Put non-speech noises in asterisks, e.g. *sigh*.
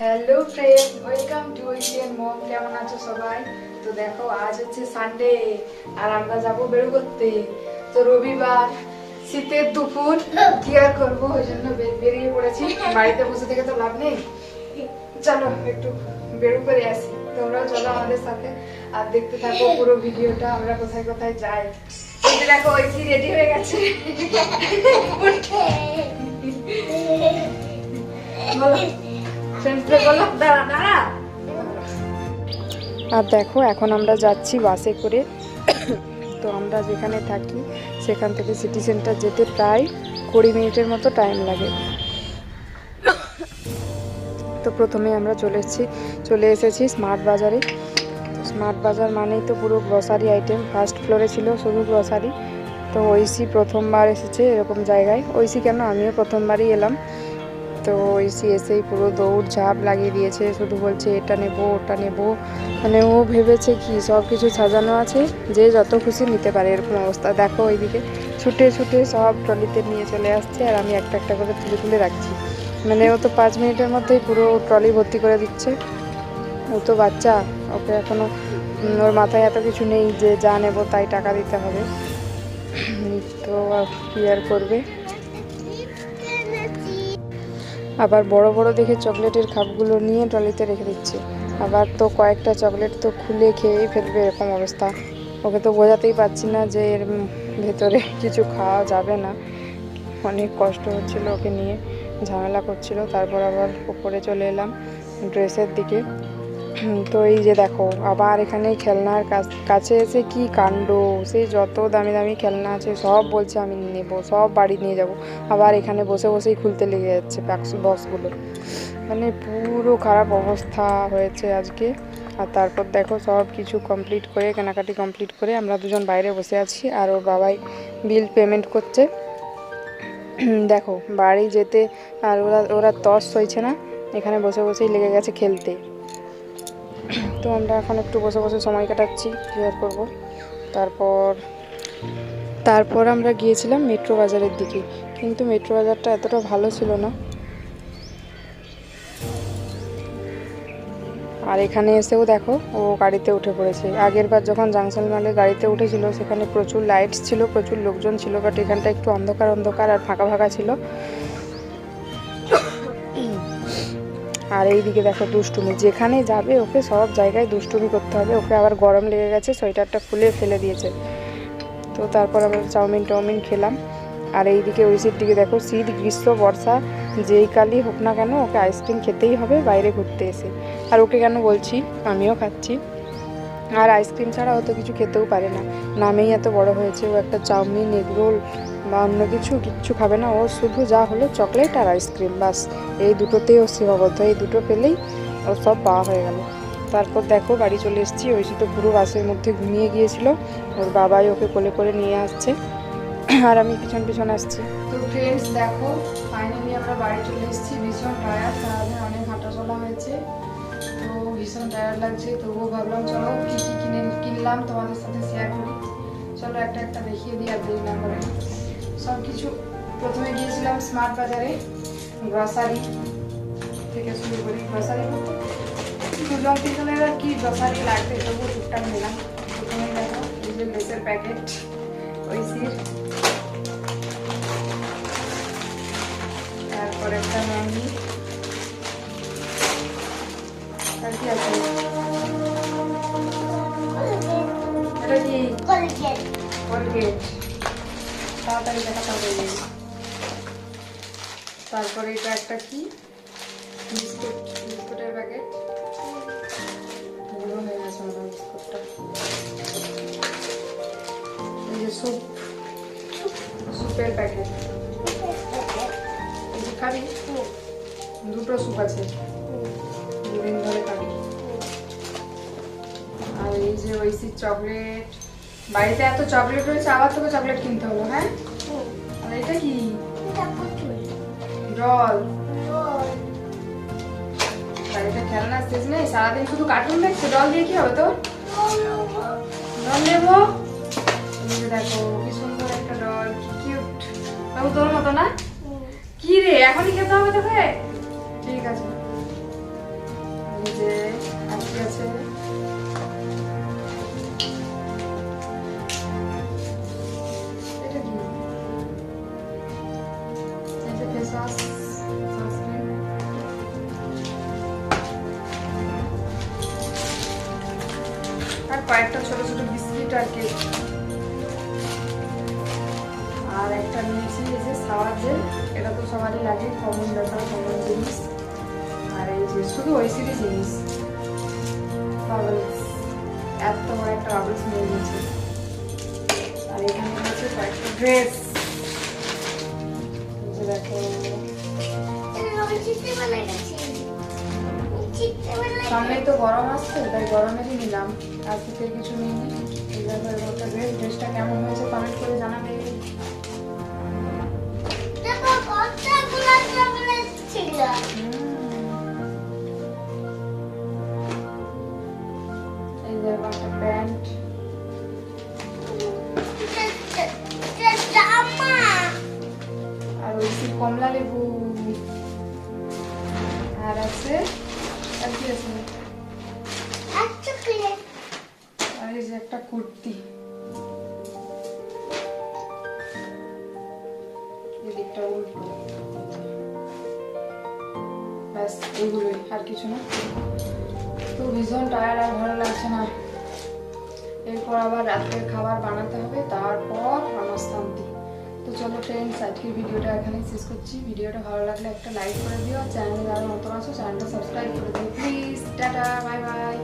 Hello friend welcome to weekend mom কেমন আছো সবাই? তো দেখো আজ হচ্ছে সানডে আর আমরা যাব বেরো করতে তো রবিবার শীতের দুপুর কি আর করব? ওই জন্য বেরিয়ে পড়েছি। বাড়িতে বসে থেকে তো লাভ নেই। চলো একটু বেরো করে আসি। তোমরাও চলো আমাদের সাথে আর দেখতে থাকো পুরো ভিডিওটা আমরা কোথায় কোথায় যাই। দেখো ওই কি রেডি হয়ে গেছে। *laughs* বলো। আর দেখো, এখন আমরা যাচ্ছি বাসে করে। তো আমরা যেখানে থাকি, সেখান থেকে সিটি সেন্টার যেতে প্রায় কুড়ি মিনিটের মতো টাইম লাগে। তো প্রথমে আমরা চলে এসেছি চলে এসেছি স্মার্ট বাজারে স্মার্ট বাজার মানেই তো পুরো গ্রসারি আইটেম ফার্স্ট ফ্লোরে ছিল শুধু গ্রসারি তো ঐসি প্রথমবার এসেছে এরকম জায়গায়। ঐসি কেন? আমিও প্রথমবারই এলাম। তো ঐসি এসেই পুরো দৌড় ঝাঁপ লাগিয়ে দিয়েছে, শুধু বলছে এটা নেব, ওটা নেব। মানে ও ভেবেছে কি সব কিছু সাজানো আছে, যে যত খুশি নিতে পারে এরকম অবস্থা। দেখো ওইদিকে ছুটে ছুটে সব ট্রলিতে নিয়ে চলে আসছে, আর আমি একটা একটা করে তুলে তুলে রাখছি। মানে ও তো পাঁচ মিনিটের মধ্যেই পুরো ট্রলি ভর্তি করে দিচ্ছে। ও তো বাচ্চা, ওকে এখনও ওর মাথায় এত কিছু নেই যে যা নেব তাই টাকা দিতে হবে। তো কি আর করবে? আবার বড় বড় দেখে চকলেটের খাপগুলো নিয়ে ট্রলিতে রেখে দিচ্ছে। আবার তো কয়েকটা চকলেট তো খুলে খেয়েই ফেলবে এরকম অবস্থা। ওকে তো বোঝাতেই পারছি না যে এর ভেতরে *laughs* কিছু খাওয়া যাবে না। অনেক কষ্ট হচ্ছিল ওকে নিয়ে, ঝামেলা করছিল। তারপর আবার উপরে চলে এলাম ড্রেসের দিকে। তো এই যে দেখো, আবার এখানে খেলনার কাছ- এসে কি কাণ্ড? সেই যত দামি দামি খেলনা আছে, সব বলছে আমি নেব, সব বাড়ি নিয়ে যাব। আবার এখানে বসে বসেই খুলতে লেগে যাচ্ছে বাক্স বক্সগুলো মানে পুরো খারাপ অবস্থা হয়েছে আজকে। আর তারপর দেখো, সব কিছু কমপ্লিট করে, কেনাকাটি কমপ্লিট করে আমরা দুজন বাইরে বসে আছি, আর ওর বাবাই বিল পেমেন্ট করছে। *clears throat* দেখো, বাড়ি যেতে আর ওরা ওরা তস সইছে না, এখানে বসে বসেই লেগে গেছে খেলতে। তো আমরা এখন একটু বসে বসে সময় কাটাচ্ছি কী আর করব। তারপর তারপর আমরা গিয়েছিলাম মেট্রো বাজারের দিকে, কিন্তু মেট্রো বাজারটা এতটা ভালো ছিল না। আর এখানে এসেও দেখো, ও গাড়িতে উঠে পড়েছে। আগের বার যখন জাংশন মালে গাড়িতে উঠেছিল, সেখানে প্রচুর লাইটস ছিল, প্রচুর লোকজন ছিল বাট এখানটা একটু অন্ধকার অন্ধকার আর ফাঁকা ফাঁকা ছিল। আর এইদিকে দেখো দুষ্টুমি, যেখানে যাবে ওকে সব জায়গায় দুষ্টুমি করতে হবে। ওকে আবার গরম লেগে গেছে, সোয়েটারটা খুলে ফেলে দিয়েছে। তো তারপর আমরা চাউমিন টাউমিন খেলাম। আর এইদিকে ঐশীর দিকে দেখো, শীত, গ্রীষ্ম, বর্ষা, যেই কালই হোক না কেন ওকে আইসক্রিম খেতেই হবে, বাইরে ঘুরতে এসে। আর ওকে কেন বলছি, আমিও খাচ্ছি। আর আইসক্রিম ছাড়া অত কিছু খেতেও পারে না। নামেই এত বড় হয়েছে, ও একটা চাউমিন এগরোল বা অন্য কিছু কিচ্ছু খাবে না। ও শুধু যা হলো চকলেট আর আইসক্রিম বাস এই দুটোতেই ও সীমাবদ্ধ। এই দুটো পেলেই ও সব পাওয়া হয়ে গেল। তারপর দেখো, বাড়ি চলে এসেছি। ঐশী তো পুরো বাসের মধ্যে ঘুমিয়ে গিয়েছিল। ওর বাবাই ওকে কোলে করে নিয়ে আসছে। আর আমি পিছন পিছন আসছি। তো ফ্রেন্ডস দেখো ফাইনালি আমরা বাড়ি চলে এসেছি। ভীষণ টায়ার সারাদিন অনেক হাঁটা চলা হয়েছে। তো ভীষণ টায়ার লাগছে। তবুও ভাবলাম, চলো কী কী কিনে কিনলাম তোমাদের সাথে শেয়ার করি। চলো একটা একটা দেখিয়ে দিই আর দেরি না করে সব কিছু প্রথমে গিয়েছিলাম স্মার্ট বাজারে গ্রসারি থেকে শুরু করি গ্রসারি বলতে দুজন তিনজনের আর কি গ্রসারি লাগবে তবুও টুকটাক নিলাম। প্রথমে দেখো এই যে লেসের প্যাকেট ঐসির তারপর একটা ম্যাগি আর কি আছে? এটা কি? কলগেট তাড়াতাড়ি দেখাতে এই। তারপরে এটা একটা কি? বিস্কুট, বিস্কুটের প্যাকেট হয়ে গেছে বিস্কুটটা। যে স্যুপ স্যুপের প্যাকেট দুটো স্যুপ আছে। দুদিন ধরে খাবি আর এই যে ঐসি চকলেট বাড়িতে এত চকলেট রয়েছে, আবার তোকে চকলেট কিনতে হলো হ্যাঁ? এটা কি? জল বাড়িতে খেলনা শেষ নেই সারাদিন শুধু কার্টুন দেখছে? জল দিয়ে কি হবে তোর? জল নেব। দেখো কি সুন্দর একটা ডল কি কিউট বাবু তোর মতো না? কি রে এখনই খেতে হবে তোকে? ঠিক আছে। আজকে আছে? কয়েকটা ছোট ছোট বিস্কিট আর কেক। আর একটা নিয়েছি এই যে সাওয়ার জেল। এটা তো সবারই লাগে কমন ব্যাপার কমন জিনিস। আর এই যে শুধু ওই সিরি জিনিস এত বড় একটা বাবলস নিয়ে নিয়েছি। আর এখানে হচ্ছে কয়েকটা ড্রেস দেখো। সামনে তো গরম আসছে তাই গরমেরই নিলাম। আর শীতের কিছু মধ্যে ড্রেস ড্রেসটা কেমন হয়েছে কমেন্ট করে জানাবে। প্যান্ট। আর ওই কমলা লেবু। আর আছে? আর এই যে একটা কুর্তি। এদিকটা ব্যাস এইগুলোই আর কিছু না। তো ভীষণ টায়ার্ড আর ভালো লাগছে না। এরপর আবার রাত্রের খাবার বানাতে হবে, তারপর আমার শান্তি। তো চলো ফ্রেন্ডস আজকের ভিডিওটা এখানেই শেষ করছি। ভিডিওটা ভালো লাগলে একটা লাইক করে দিও চ্যানেলে যারা নতুন আছো চ্যানেলটা সাবস্ক্রাইব করে দিও। Please tata bye bye